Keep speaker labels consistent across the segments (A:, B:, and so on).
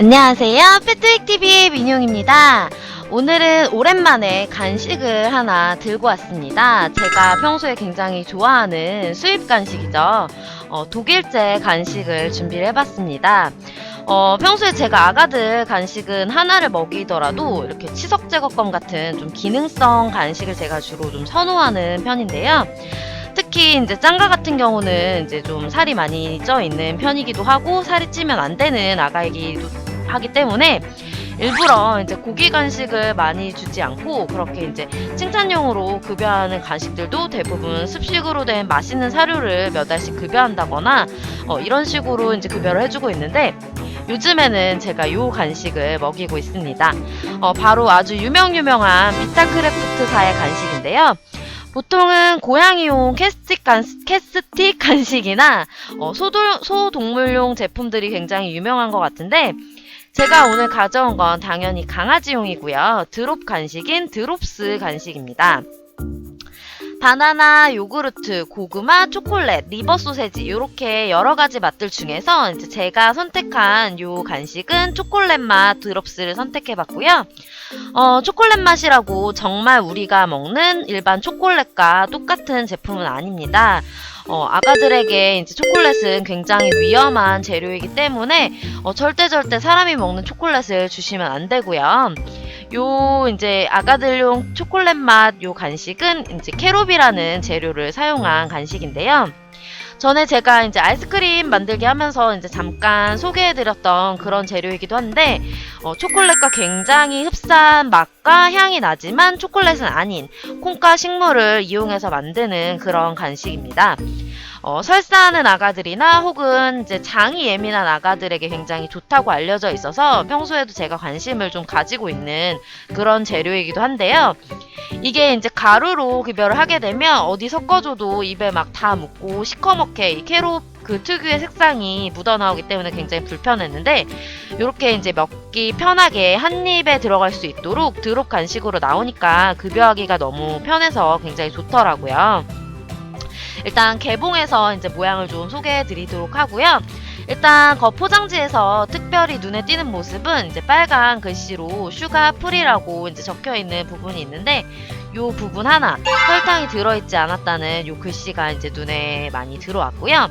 A: 안녕하세요. 패트릭TV의 민용입니다. 오늘은 오랜만에 간식을 하나 들고 왔습니다. 제가 평소에 굉장히 좋아하는 수입 간식이죠. 어, 독일제 간식을 준비를 해봤습니다. 어, 평소에 제가 아가들 간식은 하나를 먹이더라도 이렇게 치석 제거권 같은 좀 기능성 간식을 제가 주로 좀 선호하는 편인데요. 특히 이제 짱가 같은 경우는 이제 좀 살이 많이 쪄 있는 편이기도 하고 살이 찌면 안 되는 아가이기도 하기 때문에 일부러 이제 고기 간식을 많이 주지 않고 그렇게 이제 칭찬용으로 급여하는 간식들도 대부분 습식으로 된 맛있는 사료를 몇 알씩 급여한다거나 어, 이런 식으로 이제 급여를 해주고 있는데 요즘에는 제가 요 간식을 먹이고 있습니다. 어, 바로 아주 유명 유명한 비타크래프트사의 간식인데요. 보통은 고양이용 캐스틱, 간, 캐스틱 간식이나 어, 소도, 소동물용 제품들이 굉장히 유명한 것 같은데 제가 오늘 가져온 건 당연히 강아지용이고요. 드롭 간식인 드롭스 간식입니다. 바나나, 요구르트, 고구마, 초콜릿, 리버 소세지 이렇게 여러 가지 맛들 중에서 이제 제가 선택한 요 간식은 초콜릿 맛 드롭스를 선택해 봤고요. 어, 초콜릿 맛이라고 정말 우리가 먹는 일반 초콜릿과 똑같은 제품은 아닙니다. 어, 아가들에게 이제 초콜릿은 굉장히 위험한 재료이기 때문에 어, 절대 절대 사람이 먹는 초콜릿을 주시면 안 되고요. 요 이제 아가들용 초콜릿 맛 요 간식은 이제 캐롭이라는 재료를 사용한 간식인데요. 전에 제가 이제 아이스크림 만들기 하면서 이제 잠깐 소개해드렸던 그런 재료이기도 한데 어, 초콜릿과 굉장히 흡사한 맛과 향이 나지만 초콜릿은 아닌 콩과 식물을 이용해서 만드는 그런 간식입니다. 어, 설사하는 아가들이나 혹은 이제 장이 예민한 아가들에게 굉장히 좋다고 알려져 있어서 평소에도 제가 관심을 좀 가지고 있는 그런 재료이기도 한데요. 이게 이제 가루로 급여를 하게 되면 어디 섞어줘도 입에 막 다 묻고 시커멓게 이 캐롯 그 특유의 색상이 묻어나오기 때문에 굉장히 불편했는데 이렇게 이제 먹기 편하게 한 입에 들어갈 수 있도록 드롭 간식으로 나오니까 급여하기가 너무 편해서 굉장히 좋더라고요. 일단 개봉해서 이제 모양을 좀 소개해 드리도록 하고요. 일단 거 포장지에서 특별히 눈에 띄는 모습은 이제 빨간 글씨로 슈가 프리라고 이제 적혀 있는 부분이 있는데 요 부분 하나 설탕이 들어있지 않았다는 요 글씨가 이제 눈에 많이 들어왔고요.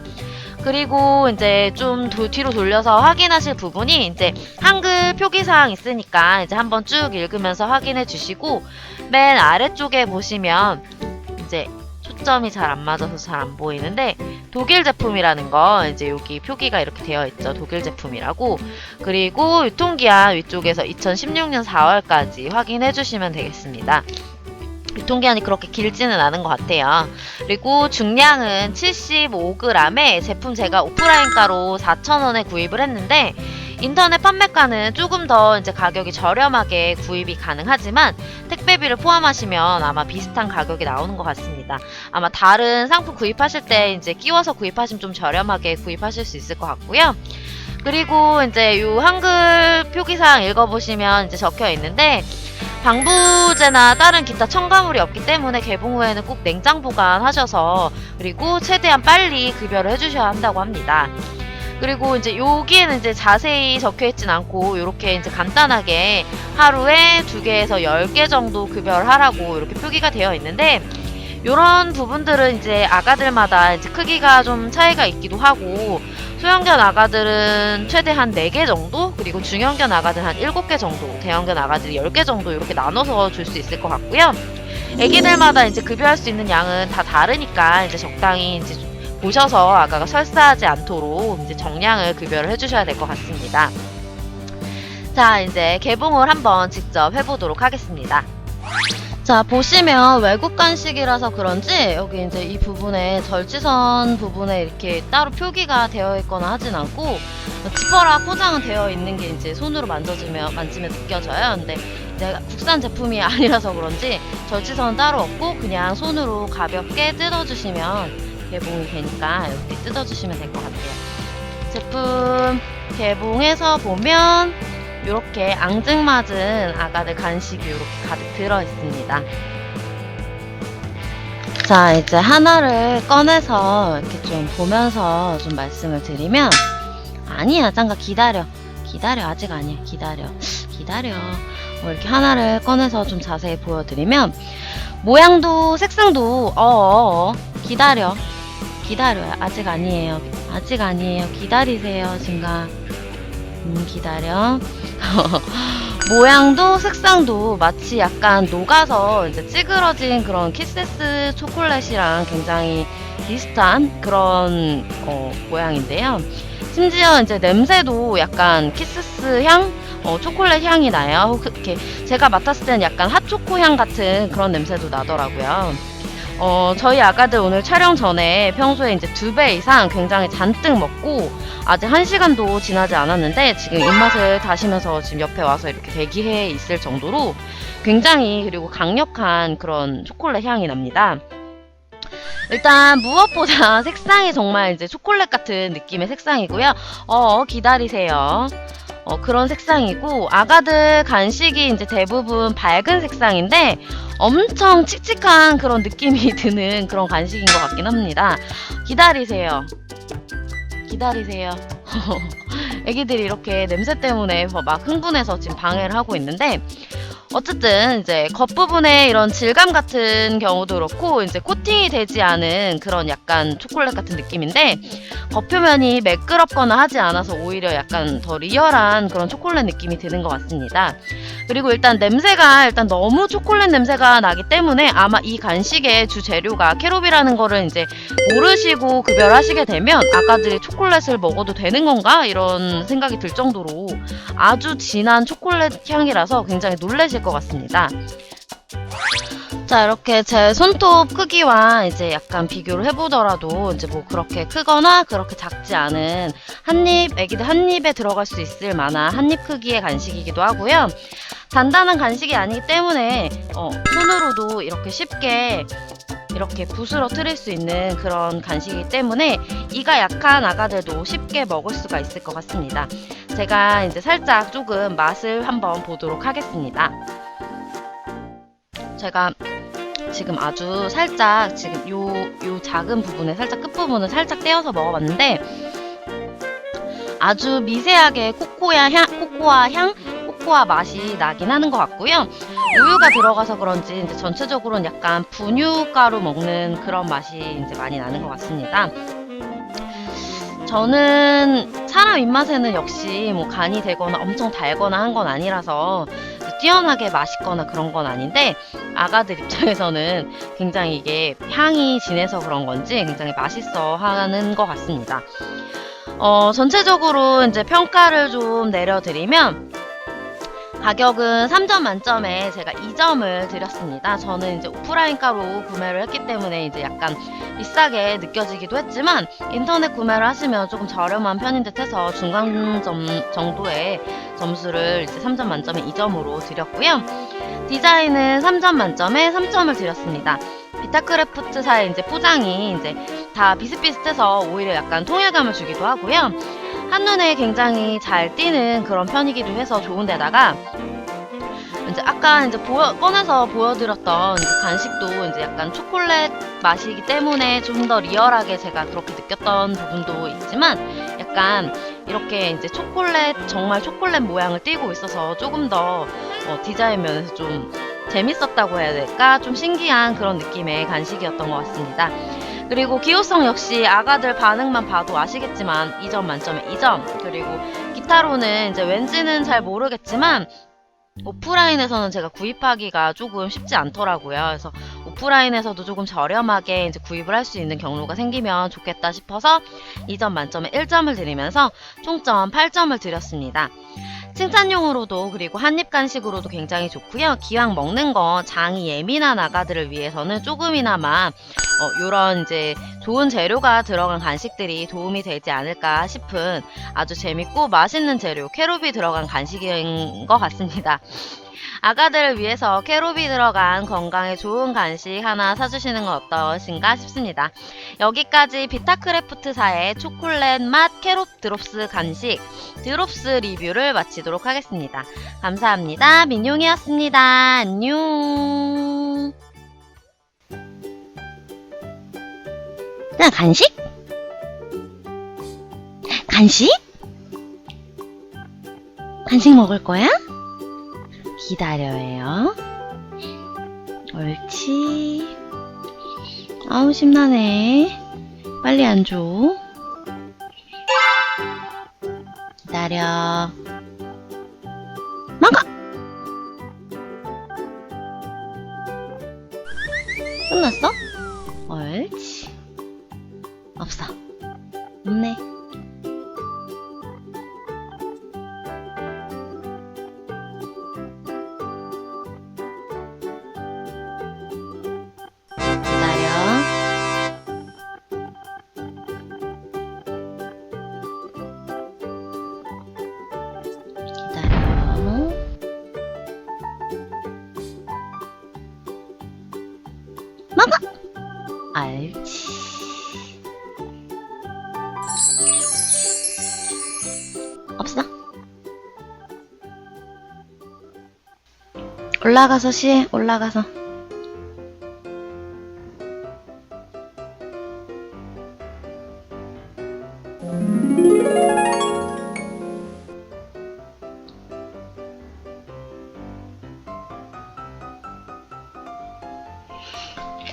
A: 그리고 이제 좀 도- 뒤로 돌려서 확인하실 부분이 이제 한글 표기사항 있으니까 이제 한번 쭉 읽으면서 확인해 주시고 맨 아래쪽에 보시면 이제 초점이 잘 안 맞아서 잘 안 보이는데 독일 제품이라는 거 이제 여기 표기가 이렇게 되어 있죠. 독일 제품이라고. 그리고 유통기한 위쪽에서 2016년 4월까지 확인해 주시면 되겠습니다. 유통기한이 그렇게 길지는 않은 것 같아요. 그리고 중량은 75g에 제품 제가 오프라인가로 4,000원에 구입을 했는데 인터넷 판매가는 조금 더 이제 가격이 저렴하게 구입이 가능하지만 택배비를 포함하시면 아마 비슷한 가격이 나오는 것 같습니다. 아마 다른 상품 구입하실 때 이제 끼워서 구입하시면 좀 저렴하게 구입하실 수 있을 것 같고요. 그리고 이제 요 한글 표기사항 읽어보시면 이제 적혀 있는데 방부제나 다른 기타 첨가물이 없기 때문에 개봉 후에는 꼭 냉장 보관하셔서 그리고 최대한 빨리 급여를 해주셔야 한다고 합니다. 그리고 이제 여기에는 이제 자세히 적혀 있진 않고 이렇게 이제 간단하게 하루에 두 개에서 열 개 정도 급여를 하라고 이렇게 표기가 되어 있는데 이런 부분들은 이제 아가들마다 이제 크기가 좀 차이가 있기도 하고 소형견 아가들은 최대 한 4개 정도 그리고 중형견 아가들은 한 7개 정도 대형견 아가들 10개 정도 이렇게 나눠서 줄 수 있을 것 같고요. 애기들마다 이제 급여할 수 있는 양은 다 다르니까 이제 적당히 이제 보셔서 아가가 설사하지 않도록 이제 정량을 급여를 해주셔야 될 것 같습니다. 자, 이제 개봉을 한번 직접 해보도록 하겠습니다. 자, 보시면 외국 간식이라서 그런지 여기 이제 이 부분에 절지선 부분에 이렇게 따로 표기가 되어 있거나 하진 않고 지퍼락 포장은 되어 있는 게 이제 손으로 만져주면 만지면 느껴져요. 근데 이제 국산 제품이 아니라서 그런지 절지선은 따로 없고 그냥 손으로 가볍게 뜯어주시면 개봉이 되니까 이렇게 뜯어주시면 될 것 같아요. 제품 개봉해서 보면 이렇게 앙증맞은 아가들 간식이 이렇게 가득 들어 있습니다. 자, 이제 하나를 꺼내서 이렇게 좀 보면서 좀 말씀을 드리면 아니야, 짱가 기다려. 기다려 아직 아니야 기다려 기다려 뭐 이렇게 하나를 꺼내서 좀 자세히 보여드리면 모양도 색상도 어어 기다려 기다려요 아직 아니에요 아직 아니에요 기다리세요 진가 음 기다려 모양도 색상도 마치 약간 녹아서 이제 찌그러진 그런 키세스 초콜릿이랑 굉장히 비슷한 그런 어, 모양인데요. 심지어 이제 냄새도 약간 키스스 향, 어, 초콜릿 향이 나요. 그렇게 제가 맡았을 때는 약간 핫초코 향 같은 그런 냄새도 나더라고요. 어, 저희 아가들 오늘 촬영 전에 평소에 이제 두 배 이상 굉장히 잔뜩 먹고 아직 한 시간도 지나지 않았는데 지금 입맛을 다시면서 지금 옆에 와서 이렇게 대기해 있을 정도로 굉장히 그리고 강력한 그런 초콜릿 향이 납니다. 일단 무엇보다 색상이 정말 이제 초콜릿 같은 느낌의 색상이고요. 어, 기다리세요. 어, 그런 색상이고 아가들 간식이 이제 대부분 밝은 색상인데 엄청 칙칙한 그런 느낌이 드는 그런 간식인 것 같긴 합니다. 기다리세요. 기다리세요. 애기들이 이렇게 냄새 때문에 막 흥분해서 지금 방해를 하고 있는데 어쨌든 이제 겉부분에 이런 질감 같은 경우도 그렇고 이제 코팅이 되지 않은 그런 약간 초콜릿 같은 느낌인데 겉표면이 매끄럽거나 하지 않아서 오히려 약간 더 리얼한 그런 초콜릿 느낌이 드는 것 같습니다. 그리고 일단 냄새가 일단 너무 초콜릿 냄새가 나기 때문에 아마 이 간식의 주 재료가 캐롭이라는 거를 이제 모르시고 구별하시게 되면 아가들이 초콜릿을 먹어도 되는 건가 이런 생각이 들 정도로 아주 진한 초콜릿 향이라서 굉장히 놀라실 것 같습니다. 자 이렇게 제 손톱 크기와 이제 약간 비교를 해보더라도 이제 뭐 그렇게 크거나 그렇게 작지 않은 한입 애기들 한 입에 들어갈 수 있을 만한 한입 크기의 간식이기도 하고요. 단단한 간식이 아니기 때문에 어, 손으로도 이렇게 쉽게 이렇게 부스러뜨릴 수 있는 그런 간식이기 때문에 이가 약한 아가들도 쉽게 먹을 수가 있을 것 같습니다. 제가 이제 살짝 조금 맛을 한번 보도록 하겠습니다. 제가 지금 아주 살짝 지금 요, 요 작은 부분에 살짝 끝부분을 살짝 떼어서 먹어봤는데 아주 미세하게 코코아 향, 코코아 향, 코코아 맛이 나긴 하는 것 같고요. 우유가 들어가서 그런지 이제 전체적으로는 약간 분유가루 먹는 그런 맛이 이제 많이 나는 것 같습니다. 저는 사람 입맛에는 역시 뭐 간이 되거나 엄청 달거나 한 건 아니라서 뛰어나게 맛있거나 그런 건 아닌데 아가들 입장에서는 굉장히 이게 향이 진해서 그런 건지 굉장히 맛있어 하는 것 같습니다. 어, 전체적으로 이제 평가를 좀 내려드리면 가격은 3점 만점에 제가 2점을 드렸습니다. 저는 이제 오프라인가로 구매를 했기 때문에 이제 약간 비싸게 느껴지기도 했지만 인터넷 구매를 하시면 조금 저렴한 편인 듯 해서 중간점 정도의 점수를 이제 3점 만점에 2점으로 드렸고요. 디자인은 3점 만점에 3점을 드렸습니다. 비타크래프트사의 이제 포장이 이제 다 비슷비슷해서 오히려 약간 통일감을 주기도 하고요. 한눈에 굉장히 잘 띄는 그런 편이기도 해서 좋은데다가 이제 아까 이제 보여, 꺼내서 보여드렸던 그 간식도 이제 약간 초콜릿 맛이기 때문에 좀 더 리얼하게 제가 그렇게 느꼈던 부분도 있지만 약간 이렇게 이제 초콜릿 정말 초콜릿 모양을 띠고 있어서 조금 더 어, 디자인 면에서 좀 재밌었다고 해야 될까 좀 신기한 그런 느낌의 간식이었던 것 같습니다. 그리고 기호성 역시 아가들 반응만 봐도 아시겠지만 2점 만점에 2점 그리고 기타로는 이제 왠지는 잘 모르겠지만 오프라인에서는 제가 구입하기가 조금 쉽지 않더라고요. 그래서 오프라인에서도 조금 저렴하게 이제 구입을 할 수 있는 경로가 생기면 좋겠다 싶어서 2점 만점에 1점을 드리면서 총점 8점을 드렸습니다. 칭찬용으로도 그리고 한입 간식으로도 굉장히 좋고요. 기왕 먹는 거 장이 예민한 아가들을 위해서는 조금이나마 어, 요런 이제 좋은 재료가 들어간 간식들이 도움이 되지 않을까 싶은 아주 재밌고 맛있는 재료 캐롭이 들어간 간식인 것 같습니다. 아가들을 위해서 캐롭이 들어간 건강에 좋은 간식 하나 사주시는 건 어떠신가 싶습니다. 여기까지 비타크래프트사의 초콜릿 맛 캐롭 드롭스 간식 드롭스 리뷰를 마치도록 하겠습니다. 감사합니다. 민용이었습니다. 안녕. 나 간식? 간식? 간식 먹을 거야? 기다려요. 옳지. 아우, 심란해. 빨리 안 줘. 기다려. 먹어! 끝났어? 먹어! 알지. 없어. 올라가서 쉬, 올라가서.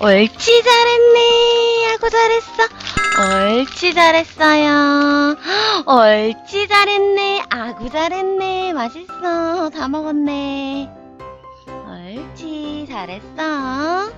A: 옳지 잘했네 하고 잘했어. 옳지 잘했어요. 옳지 잘했네 아구 잘했네. 맛있어. 다 먹었네. 옳지 잘했어